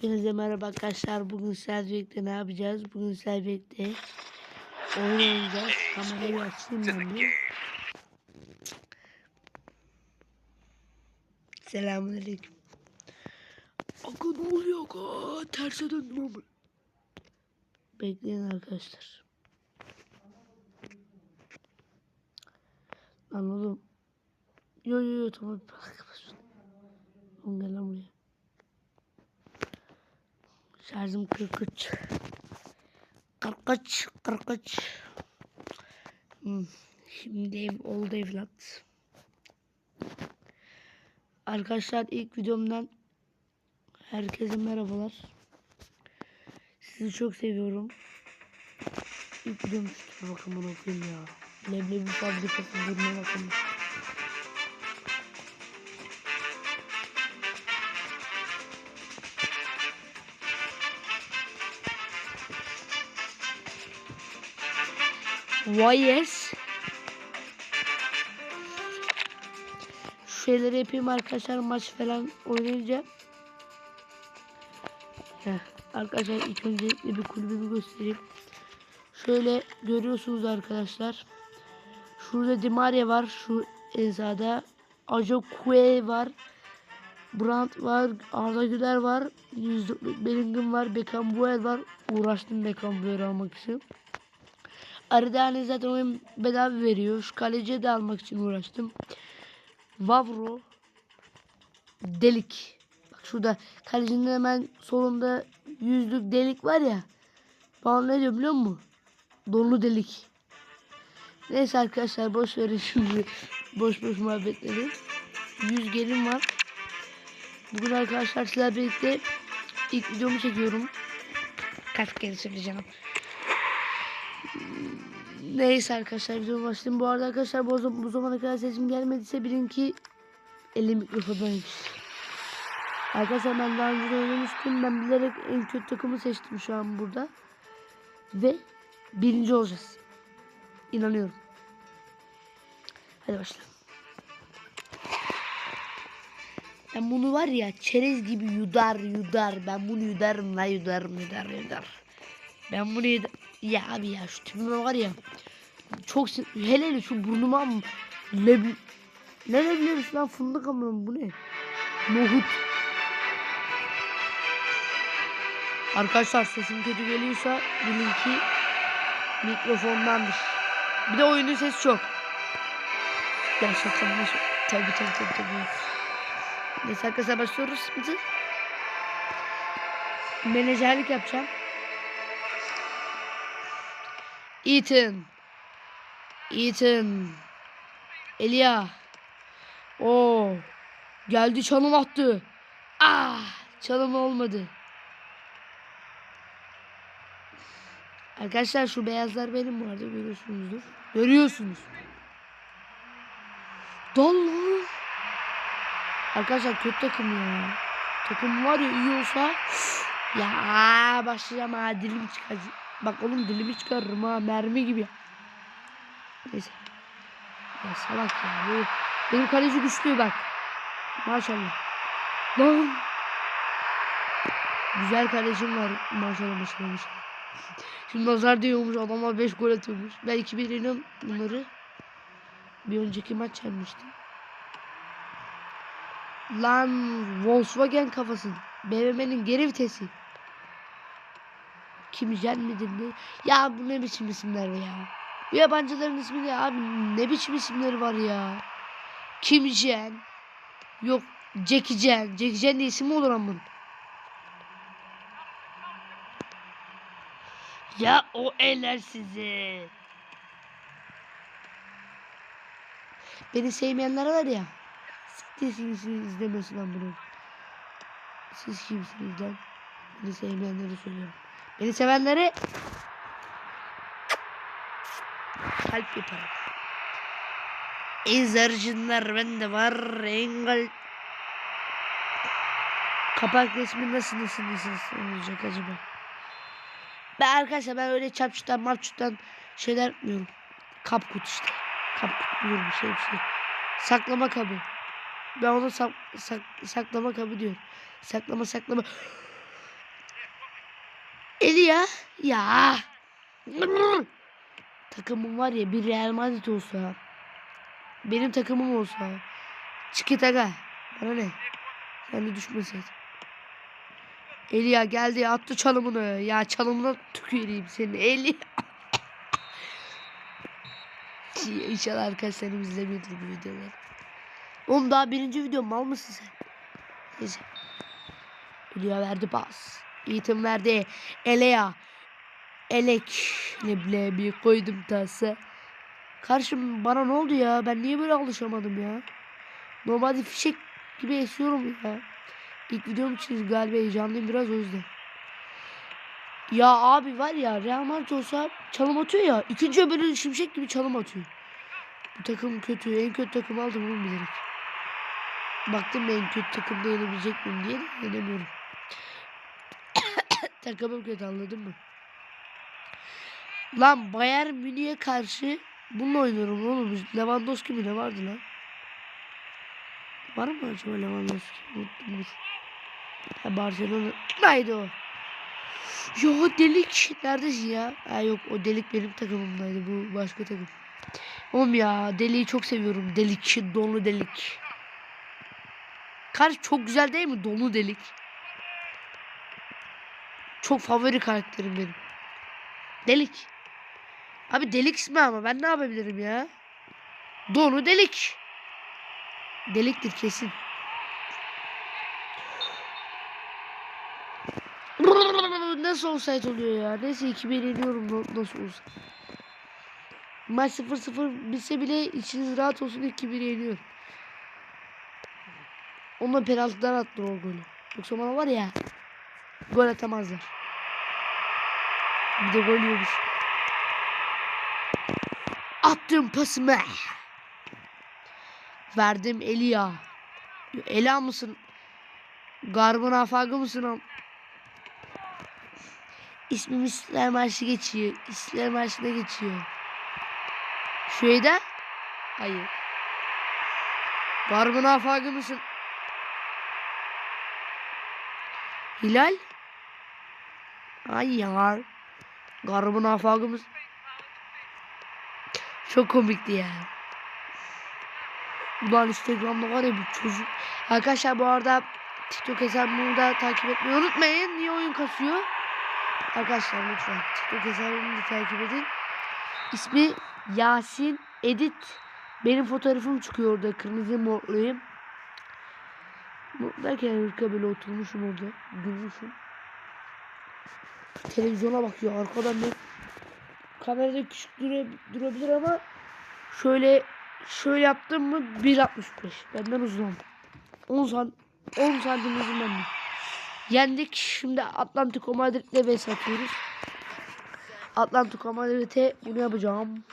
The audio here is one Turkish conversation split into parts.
Hepinize merhaba arkadaşlar. Bugün birlikte ne yapacağız? Bugün birlikte oyun oynayacağız. Kamerayı açayım ben bir. Selamünaleyküm. Aga ne oluyor aga? Terse döndüm ama. Bekleyin arkadaşlar. Lan oğlum. Yo yo yo tamam. Oğlum gel lan buraya. Şarjım 43. 43, 43. Hmm. Şimdi ev oldu evlat. Arkadaşlar ilk videomdan herkese merhabalar. Sizi çok seviyorum. İlk videom şu bakın bunu okuyayım ya. Leblebi fabrikası durma bakın. Yes. Şu şeyleri yapayım arkadaşlar maç falan oynayınca. Heh, arkadaşlar ilk öncelikle bir kulübümü göstereyim. Şöyle görüyorsunuz arkadaşlar. Şurada Dimaria var. Şu en sağda. Ajokwe var. Brandt var. Arda Güler var. Yüzlüklük Bellingham var. Beckham Buel var. Uğraştım Beckham Buel'i almak için. Aridane zaten oyun bedava veriyor. Şu kaleciye de almak için uğraştım. Vavro. Delik. Bak şurada kalecinin hemen solunda yüzlük delik var ya. Bana ne diyor biliyor musun? Dolu delik. Neyse arkadaşlar boş verin şimdi boş boş muhabbetleri. Yüz gelin var. Bugün arkadaşlar sizlerle birlikte ilk videomu çekiyorum. Kaç kere söyleyeceğim. Neyse arkadaşlar videomu başlayayım. Bu arada arkadaşlar bu, bu zamana kadar sesim gelmediyse bilin ki elim mikrofondaymış. Arkadaşlar ben daha önce oynamıştım. Ben bilerek en kötü takımı seçtim şu an burada. Ve birinci olacağız. İnanıyorum. Hadi başlayalım. Ben bunu var ya çerez gibi yudar yudar. Ben bunu yudarım la yudarım yudar yudar. Ben bunu yudar. Ya abi ya şu tipime var ya. Çok hele hele şu burnuma? Leb... Ne leblebisi lan fındık amına bu ne? Nohut. Arkadaşlar sesim kötü geliyorsa bilin ki mikrofondandır. Bir de oyunun sesi çok. Ya şaka mı? Tabii tabii tabii tabii. Neyse arkadaşlar başlıyoruz şimdi. Menajerlik yapacağım. Ethan. Ethan. Elia. O geldi çalım attı. Ah çalım olmadı. Arkadaşlar şu beyazlar benim bu arada görüyorsunuzdur. Görüyorsunuz. Dallı. Arkadaşlar kötü takım ya. Takım var ya iyi olsa ya başlayacağım ha dilim çıkacak. Bak oğlum dilimi çıkarırım ha mermi gibi. Neyse. Ya salak ya. Benim kaleci güçlü bak. Maşallah. Lan. Güzel kalecim var. Maşallah maşallah maşallah. Şimdi nazar diyormuş adamlar 5 gol atıyormuş. Ben 2000'in bunları bir önceki maç yenmiştim. Lan Volkswagen kafası. BMW'nin geri vitesi. Kim yenmedi ne? Ya bu ne biçim isimler ya. Bu yabancıların ismi ne abi? Ne biçim isimleri var ya? Kim Jen? Yok Jackie Jen. Jackie Jen de isim mi olur ama? Ya o eller sizi. Beni sevmeyenler var ya. Siktirsiniz izlemesin lan bunu. Siz kimsiniz lan? Beni sevmeyenleri söylüyorum. Beni sevenleri kalp yaparım. İzarcınlar bende var. Engel Kapak resmi nasıl nasıl nasıl olacak acaba? Ben arkadaşlar ben öyle çapçıdan mapçıdan şeyler yapmıyorum. Kap kut işte. Kap kut diyorum bir şey bir şey. Saklama kabı. Ben ona sak, sak, saklama kabı diyorum. Saklama saklama. Elia ya. Takımım var ya bir Real Madrid olsa. Benim takımım olsa. Çikitaga. Bana ne? Sen de düşmeseydin. Elia geldi attı çalımını. Ya çalımına tüküreyim seni. Elia. İnşallah arkadaşlarım izlemiyordur bu videoları. Oğlum daha birinci video mal mısın sen? Neyse. Elia verdi pas. Ethan verdi. Elea. Elek. Ne bile bir koydum tası. Karşım bana ne oldu ya? Ben niye böyle alışamadım ya? Normalde fişek gibi esiyorum ya. İlk videom için galiba heyecanlıyım biraz o yüzden. Ya abi var ya Real Madrid olsa çalım atıyor ya. ikinci böyle şimşek gibi çalım atıyor. Bu takım kötü. En kötü takım aldım bunu bilerek. Baktım en kötü takımda yenebilecek miyim diye de yenemiyorum. Takımım kötü anladın mı? Lan Bayern Münih'e karşı bununla oynuyorum oğlum. Lewandowski mi ne vardı lan? Var mı acaba Lewandowski? Unuttum. Ha Barcelona. Neydi o? Ya delik. Neredesin ya? Ha yok o delik benim takımımdaydı. Bu başka takım. Oğlum ya deliği çok seviyorum. Delik. Dolu delik. Karış çok güzel değil mi? Dolu delik. Çok favori karakterim benim. Delik. Abi delik ismi ama ben ne yapabilirim ya? Donu delik. Deliktir kesin. Nasıl olsaydı oluyor ya? Neyse 2-1 yeniyorum no- nasıl olsa. Maç 0-0 bitse bile içiniz rahat olsun 2-1 yeniyor. Onunla penaltıdan attı o golü. Yoksa bana var ya gol atamazlar. Bir de gol yiyormuş. Attım pasımı. Verdim Elia. Ela mısın? Garbın afagı mısın? İsmim İstiklal Marşı geçiyor. İstiklal Marşı'na geçiyor. Şöyle Hayır. Garbın afagı mısın? Hilal? Hayır. Garbın afagı mısın? Çok komikti ya. Ulan Instagram'da var ya bir çocuk. Arkadaşlar bu arada TikTok hesabımı da takip etmeyi unutmayın. Niye oyun kasıyor? Arkadaşlar lütfen TikTok hesabımı da takip edin. İsmi Yasin Edit. Benim fotoğrafım çıkıyor orada. Kırmızı morluyum. Derken hırka böyle oturmuşum orada. Gülmüşüm. Televizyona bakıyor. Arkadan bir kamerada küçük dura- durabilir ama şöyle şöyle yaptım mı 1.65. Benden uzun. 10 san 10 santim uzun. Yendik. Şimdi Atlantico Madrid'le vs atıyoruz. Atlantico Madrid'e bunu yapacağım.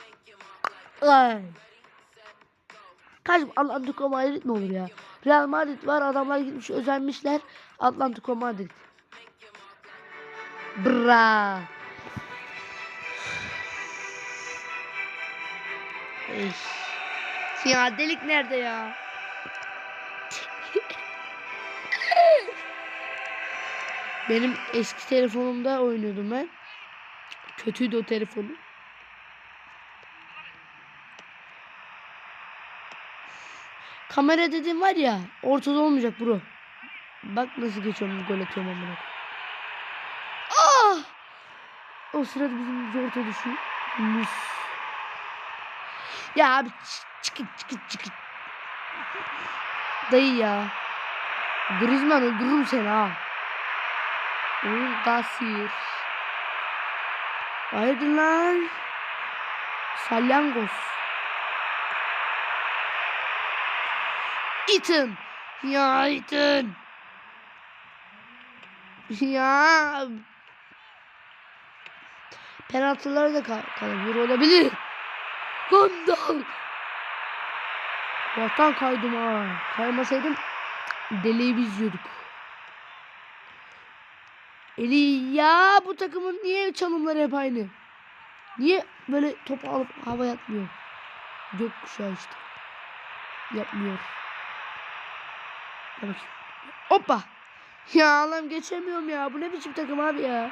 Ay. Kaç Atlantico Madrid mi olur ya? Real Madrid var adamlar gitmiş özenmişler. Atlantico Madrid. Bra. Ey. Ya delik nerede ya? Benim eski telefonumda oynuyordum ben. Kötüydü o telefonum. Kamera dediğim var ya ortada olmayacak bro. Bak nasıl geçiyorum gol atıyorum amına. Ah! O sırada bizim bizi orta düşüyor. Mus. Ya abi çıkıt çıkıt çıkıt. Dayı ya. Griezmann öldürürüm seni ha. Oyun kasir. Hayırdır lan? Salyangoz. Ethan. Ya Ethan. Ya. Penaltılar da kal kalabilir olabilir. Gondal. Vatan kaydım ha. Kaymasaydım deliği biz yiyorduk. Eli ya bu takımın niye çalımları hep aynı? Niye böyle top alıp havaya atmıyor? Gökkuşağı işte. Yapmıyor. Hoppa. Ya Allah'ım geçemiyorum ya. Bu ne biçim takım abi ya.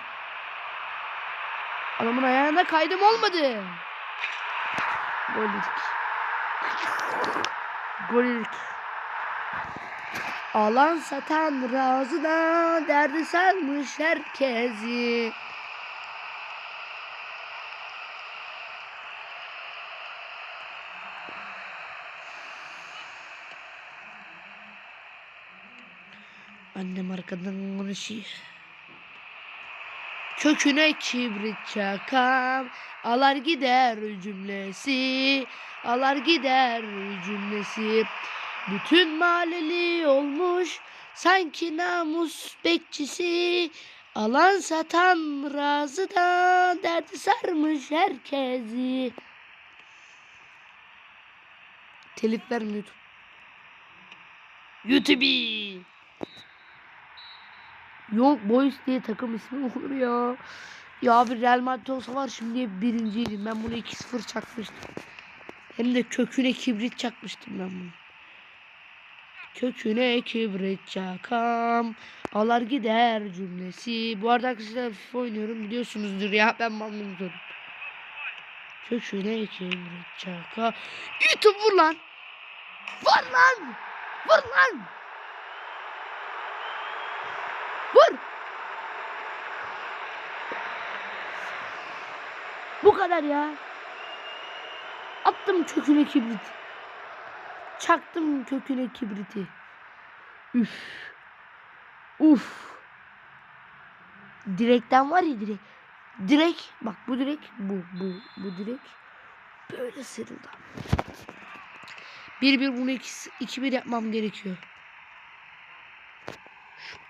Adamın ayağına kaydım olmadı. Gol yedik. Gol yedik. Alan satan razına derdi sarmış herkesi. Annem arkadan konuşuyor. Köküne kibrit çakam Alar gider cümlesi Alar gider cümlesi Bütün mahalleli olmuş Sanki namus bekçisi Alan satan razı da Derdi sarmış herkesi Telif vermiyor YouTube. YouTube. Yok Boys diye takım ismi olur ya. Ya abi Real Madrid olsa var şimdi birinciydim. Ben bunu 2-0 çakmıştım. Hem de köküne kibrit çakmıştım ben bunu. Köküne kibrit çakam. Alar gider cümlesi. Bu arada arkadaşlar FIFA oynuyorum biliyorsunuzdur ya. Ben mamnun oldum. Köküne kibrit çakam. YouTube vur lan. Vur lan. Vur lan. Vur. Bu kadar ya. Attım köküne kibrit. Çaktım köküne kibriti. Üf. Uf. Direkten var ya direk. Direk bak bu direk bu bu bu direk böyle. Bir bir bunu iki, iki bir yapmam gerekiyor.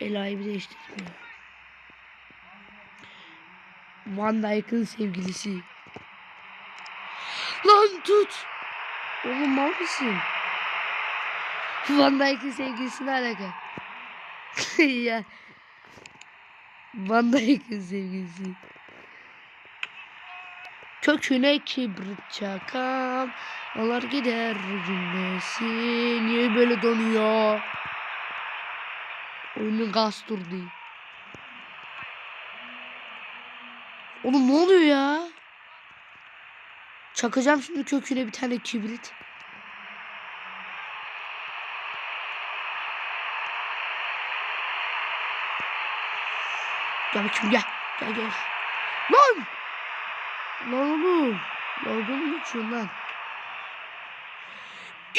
Ela'yı bir değiştireyim ya. Van Dijk'ın sevgilisi. Lan tut. Oğlum mal mısın? Van Dijk'ın sevgilisi ne alaka? ya. Van Dijk'ın sevgilisi. Köküne kibrit çakam. Alır gider cümlesi. Niye böyle donuyor? Oyunun gaz durdu. Oğlum ne oluyor ya? Çakacağım şimdi köküne bir tane kibrit. Gel bakayım gel. Gel gel. Lan! Lan oğlum. Mı geçiyorsun lan?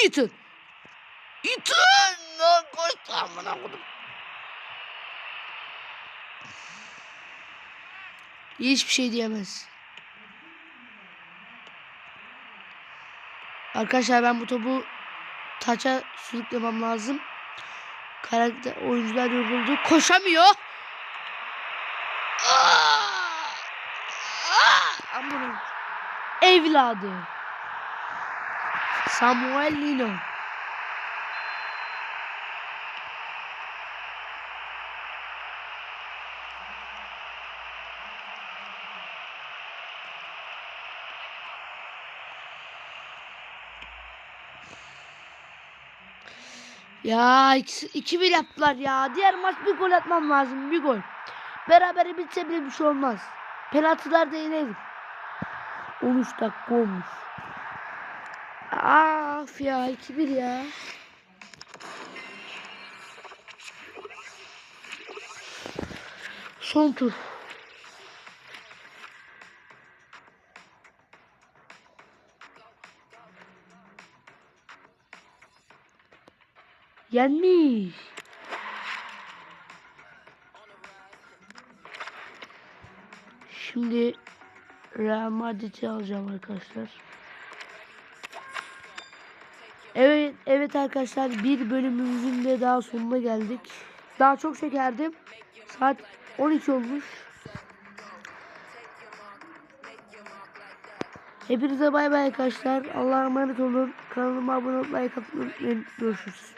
İtin. İtin! Lan koş amına kodum. Hiçbir şey diyemez. Arkadaşlar ben bu topu taça sürüklemem lazım. Karakter oyuncular yoruldu. Koşamıyor. Evladı. Samuel Lino. Ya 2-1 yaptılar ya. Diğer maç bir gol atmam lazım. Bir gol. Beraber bitse bile bir şey olmaz. Penaltılar da yenelim. 13 dakika olmuş. Af ya 2-1 ya. Son tur. Yenmiş. Şimdi Real Madrid'i alacağım arkadaşlar. Evet, evet arkadaşlar bir bölümümüzün de daha sonuna geldik. Daha çok çekerdim. Saat 12 olmuş. Hepinize bay bay arkadaşlar. Allah'a emanet olun. Kanalıma abone olmayı, like unutmayın. Görüşürüz.